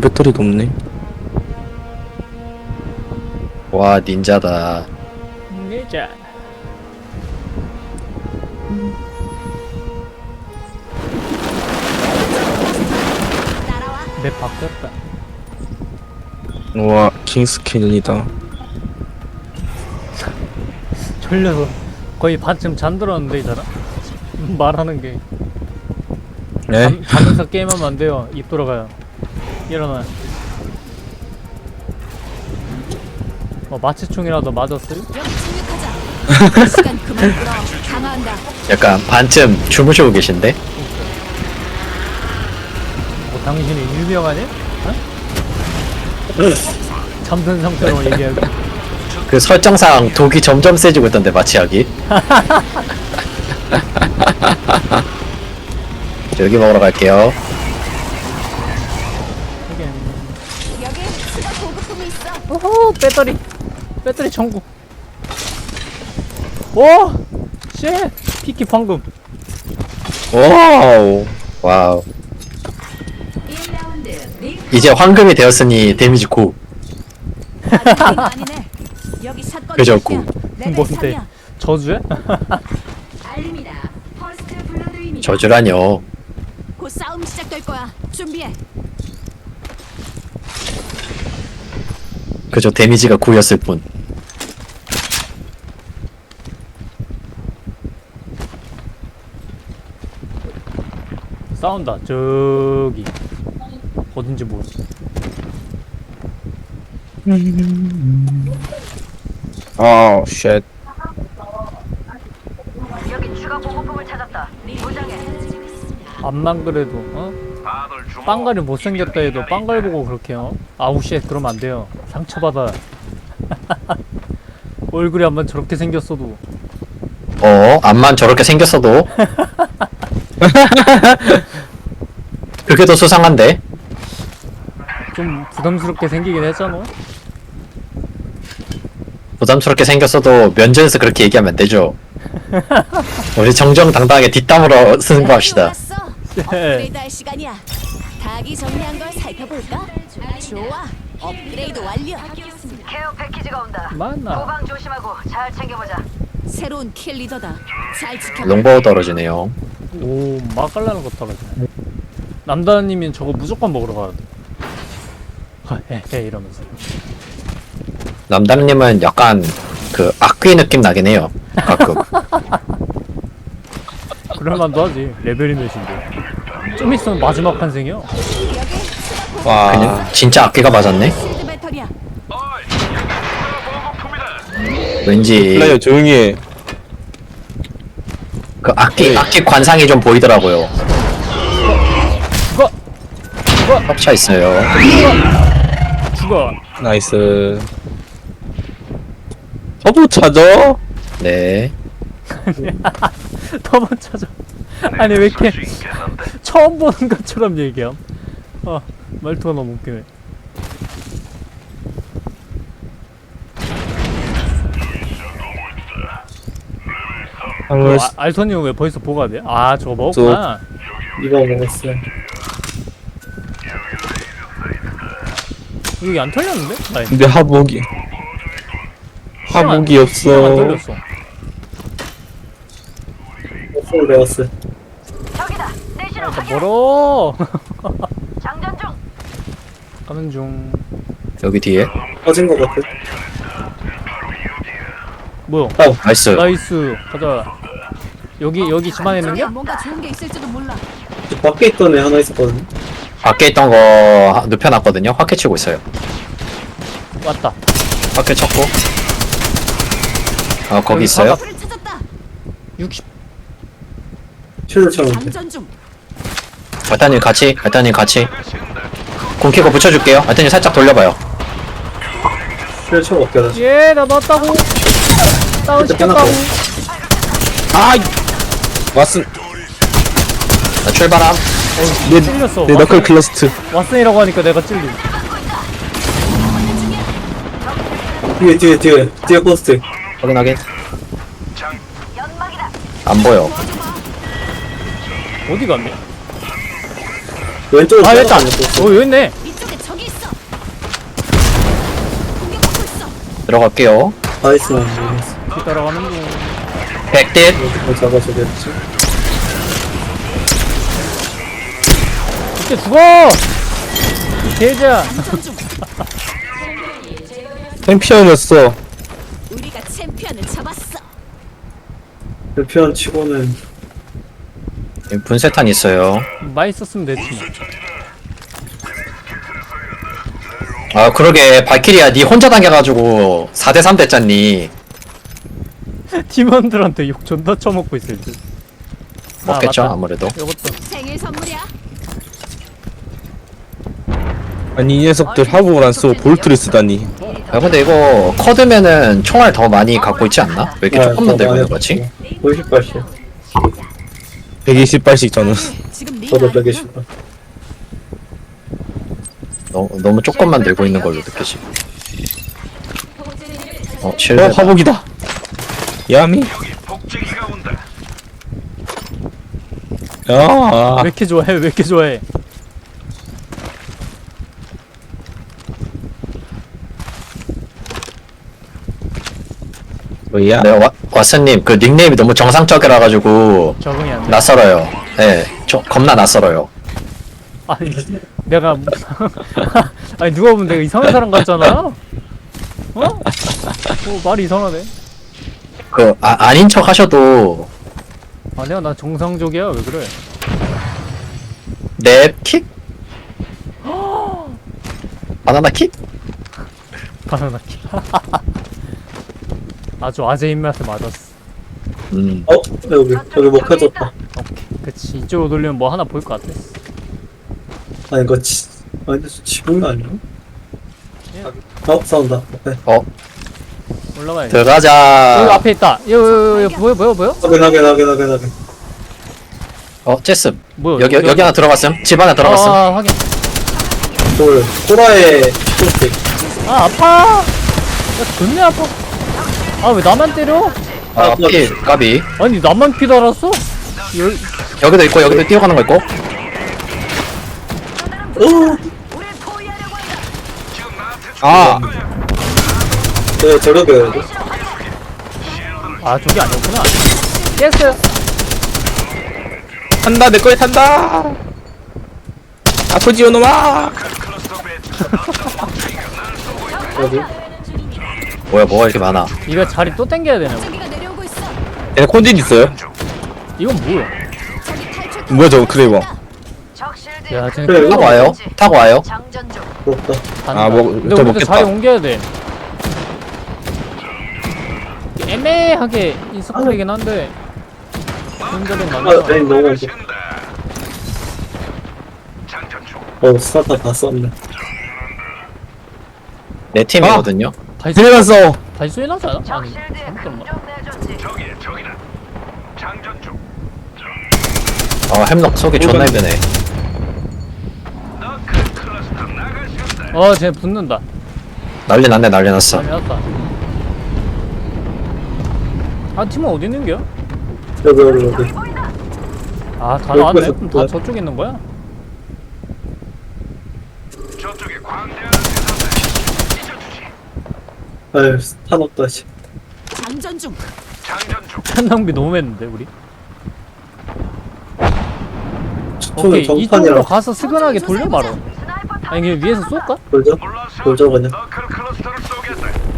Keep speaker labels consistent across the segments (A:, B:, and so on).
A: 배터리도 없네.
B: 와 닌자다
C: 내자. 맵 바뀌었다.
A: 우와, 킹스캐년이다.
C: 졸려서 거의 반쯤 잠들었는데 이 사람 말하는 게
A: 네?
C: 잠, 자면서 게임하면 안 돼요. 입 돌아가요. 일어나. 어 마취총이라도.
D: 시간 그만 끌어. 강화한다.
B: 약간 반쯤 주무시고 계신데
C: 뭐 당신이 유명하냐? 어? 잠든 상태로 얘기하고
B: 그 설정상 독이 점점 세지고 있던데 저 여기 먹으러 갈게요
C: 오호 배터리 배터리 천국 오! 쉣! 피키 방금
B: 와우 와우 이제 황금이 되었으니 데미지 고. 그죠.
D: 레벨
C: 뭔데?
D: 3이야.
C: 저주야?
B: 저주라뇨
D: 곧 싸움 시작될 거야. 준비해.
B: 그저 데미지가 9였을 뿐.
C: 싸운다. 저기. 어딘지 모르
A: 아, 쉣.
C: 암만 그래도 어? 빵갈이 못생겼다 해도 빵갈 보고 그렇게 어? 아우 쉣 그러면 안 돼요. 상처받아 얼굴이 한번 저렇게 생겼어도.
B: 어? 앞만 저렇게 생겼어도? 그게 더 수상한데?
C: 좀 부담스럽게 생기긴 했잖아.
B: 부담스럽게 생겼어도 면전에서 그렇게 얘기하면 안 되죠. 우리 정정당당하게 뒷담으로 쓰는 거 합시다.
D: 업그레이드 할 시간이야. 닭이 정리한 걸 살펴볼까? 좋아. 업그레이드 완료.
E: 케어 패키지가 온다.
C: 맞나
E: 후방 조심하고 잘 챙겨보자.
D: 새로운 킬 리더다. 잘 지켜.
B: 롱보우 떨어지네요
C: 오 맛깔나는 것 떨어지네 남다님은 저거 무조건 먹으러 가야 돼 헤헤 이러면서
B: 남다르님은 약간 그 악귀 느낌 나긴 해요 가끔
C: 그럴만도 하지 레벨이 몇인데 좀 있으면 마지막 환생이야
A: 와,
B: 그냥 진짜 악귀가 맞았네
D: 배터리야.
B: 왠지
A: 플라이어 조용히 해.
B: 그 악기 악기 관상이 좀 보이더라고요.
C: 죽어
B: 겹쳐 있어요.
C: 죽어
A: 나이스. 서부 찾아?
B: 네.
C: 더번 찾아 아니 왜 이렇게 처음 보는 것처럼 얘기함 아 말투가 너무 웃기네 아, 알토님 왜 벌써 보가 돼? 아 저거 먹었구나
A: 이거 먹었어.
C: 여기 안 털렸는데? 아니
A: 근데 하복이. 하복이
C: 안
A: 없어.
C: 털렸어
A: 없어, 배웠어.
C: 아,
E: 확인.
C: 멀어
E: 장전 중.
C: 가는 중
B: 여기 뒤에.
A: 터진 것 같아.
C: 뭐야
B: 나이스.
C: 나이스 가자 여기 여기 집 안에 있는 게?
D: 저기 뭔가 좋은 게 있을지도 몰라.
F: 밖에 있던 애 하나 있었거든.
B: 밖에 있던 거 하- 눕혀놨거든요. 확해 치고 있어요.
C: 왔다
B: 확해 쳤고. 어 거기
C: 여기
B: 있어요.
D: 불을 찾았다.
C: 60
F: 쉴드처럼.
D: 장전 중.
B: 알타님 같이. 알타님 같이. 공 키고 붙여줄게요. 알타님 살짝 돌려봐요.
F: 쉴드 없게 하다.
C: 예나 넣었다고 다운 시켰다고
A: 아! 왓슨,
B: 자, 출발함.
A: 내,
C: 찔렸어
A: 내 너클 클러스트.
C: 왓슨이라고 하니까 내가 찔림
F: 뒤에, 뒤에, 뒤에. 뒤에 포스트.
B: 확인 확인. 안 보여.
C: 어디 갔네?
F: 왼쪽으로
C: 아
F: 일단.
C: 어. 여기 있네.
B: 들어갈게요.
F: 나이스. 여기까지
C: 뒤따라가는 중.
B: 백딜.
F: 뭐 잡아줘야겠지?
C: 이제 죽어! 이 개자.
A: 챔피언이었어
D: 우리가 챔피언을 잡았어.
F: 그 대피한 치고는
B: 분쇄탄 있어요.
C: 많이 썼으면 됐지 뭐
B: 아 그러게 발키리야 니 혼자 당겨가지고 4대3 됐잖니.
C: 팀원들한테 욕 존나 처먹고 있을 듯 아,
B: 먹겠죠
C: 맞다.
B: 아무래도.
C: 이것도
D: 생일 선물이야.
A: 아니 이 녀석들 화복을 안 쓰고 볼트를 쓰다니
B: 야 근데 이거 커드면은 총알 더 많이 갖고 있지 않나? 왜 이렇게
F: 아,
B: 조금만
F: 더
B: 들고 있는 거지?
F: 50발씩.
A: 120발씩 저는.
D: 지금 네
F: 저도
D: 나이는
F: 120발.
B: 너무, 너무 조금만 들고 있는 걸로 느껴지. 어,
A: 어
B: 700.
A: 화복이다. 야미.
C: 왜
A: 야.
C: 이렇게 좋아해? 왜 이렇게 좋아해
A: 뭐야
B: 네, 와, 왓슨님, 그 닉네임이 너무 정상적이라 가지고,
C: 적응이 안 돼
B: 낯설어요. 예, 저, 겁나 낯설어요.
C: 아니 내가 뭐- 아니 누가 보면 내가 이상한 사람 같잖아 어? 어 말이 이상하네
B: 그, 아, 아닌 척 하셔도,
C: 아니야 나 정상적이야 왜 그래
B: 넵, 킥? 바나나 킥?
C: 바나나 키 아주 아재 입맛에 맞았어
B: 음,
F: 어? 여기, 여기 먹혀졌다.
C: 오케이 그치 이쪽으로 돌리면 뭐 하나 보일 것 같아
F: 아니, 이거 지, 아니, 지붕이 아니야?
C: 예.
F: 어, 싸운다. 네.
B: 어,
C: 올라가야 돼
B: 들어가자.
C: 여기 앞에 있다 여기 여기 여기 보여 보여 보여?
F: 확인, 확인, 확인, 확인, 확인.
B: 어, 제스.
C: 뭐야
B: 여기, 여기 하나 들어갔음. 집 안에 들어갔음.
C: 아 확인
F: 돌, 호라의 스틱.
C: 아 아파 야 존내 아파 아 왜 나만 때려?
B: 아, 피, 까비.
C: 아니 나만 피 달았어? 열...
B: 여기도 있고, 여기도 뛰어가는 거 있고.
F: 오!
A: 아
F: 네, 저러게.
C: 아 저기 아니었구나 깼어요
A: 탄다 내 거에 탄다 아프지요 놈아
F: 어디?
B: 뭐야, 뭐가 이렇게 많아.
C: 이거 자리 또.
D: 저기가 내려오고 있어.
A: 얘네 콘딘 있어요?
C: 이건 뭐야
D: 저기 탈출.
A: 뭐야 저거
E: 실드.
C: 야
F: 그래,
B: 타고. 와요? 타고 와요?
F: 부럽다.
C: 간다.
A: 아, 뭐,
C: 근데
A: 저
C: 우리도
A: 먹겠다.
C: 자리 옮겨야 돼 애매하게 인스플이긴 한데
F: 아, 너무 좋아. 어, 스타타 다 썼네.
B: 내 팀이거든요.
C: 발소
A: 들어갔어
C: 않아? 아니?
E: 금좀 내줬지.
B: 어, 햄록 속이 존나 힘드네.
C: 어쟤 붙는다
B: 난리 났네, 난리 났어.
C: 많이 났다 아 팀은 어디 있는겨?
F: 여기, 여기, 여기.
C: 아다
F: 여기
C: 나왔네 그럼 다? 저쪽에 있는 거야?
F: 아유, 탄 없다, 씨.
D: 장전 중.
C: 탄 낭비 너무 했는데 우리 오케이 이쪽으로
F: 정판이라.
C: 가서 스근하게 돌려
E: 타.
C: 아니 그냥 위에서 쏠까?
F: 돌죠? 돌죠, 그냥.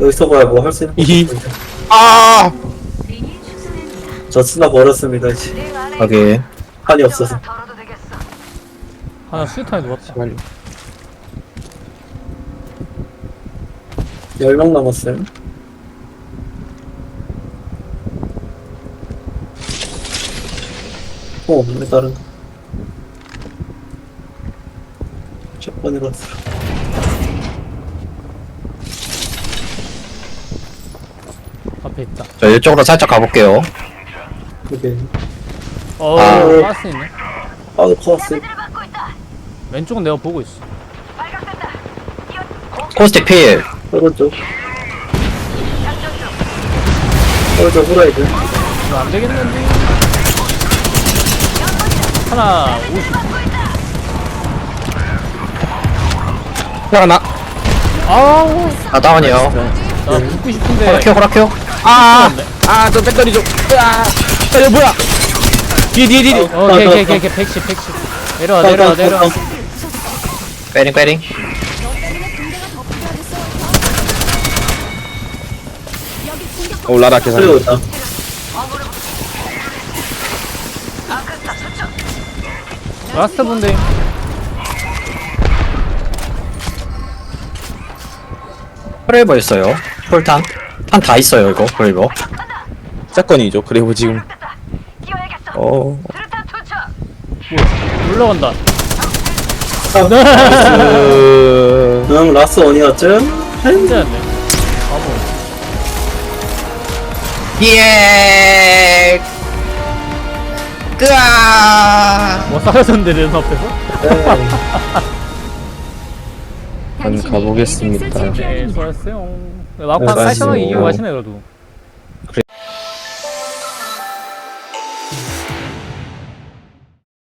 F: 여기서 봐야 뭐 할 수 있는 거. 아저 스나 버렸습니다, 씨.
B: 여기.
F: 판이 없어서.
C: 하나 수류탄에 누웠다
F: 10명 남았어요. 어, 없네, 다른 거. 첫 번이라서.
C: 앞에 있다
B: 저 이쪽으로 살짝 가볼게요.
F: 그게.
C: 어
B: 아.
C: 가스 있네
F: 아, 커스.
C: 왼쪽은 내가 보고 있어
B: 코스틱 필.
F: 오른쪽. 오른쪽 후라이드.
C: 이거 안 되겠는데? 하나 50
A: 하나.
C: 아우.
B: 아, 다운이요.
C: 나 붙고 싶은데.
B: 호락해 호락해요
A: 아, 아, 저 배터리 좀. 으아, 야, 뭐야? 뒤에, 뒤에, 뒤에.
C: 어, 오케이 오케이 오케이 오케이 110 110 내려와 내려와 내려와.
B: 빼링 빼링
D: 너 때문에 군대가 더 필요하겠어. 여기 공격
A: 올라라, 계산.
F: 살리고 있다.
C: 라스트 분데
B: 프레이버 있어요 풀탄 탄 다 있어요 이거 프레이버
A: 사건이죠. 그리고 지금.
E: 어.
C: 올라간다
A: 그...
F: 응, 라스 원이었죠?
C: 진짜 안
B: 예 끄아
C: 뭐 싸졌는데 내 눈앞에서?
A: 한번 가보겠습니다.
C: 네 수고하셨어요 막판
A: 수고하셨어요.
C: 깔끔하게 이기고 가시네 그래도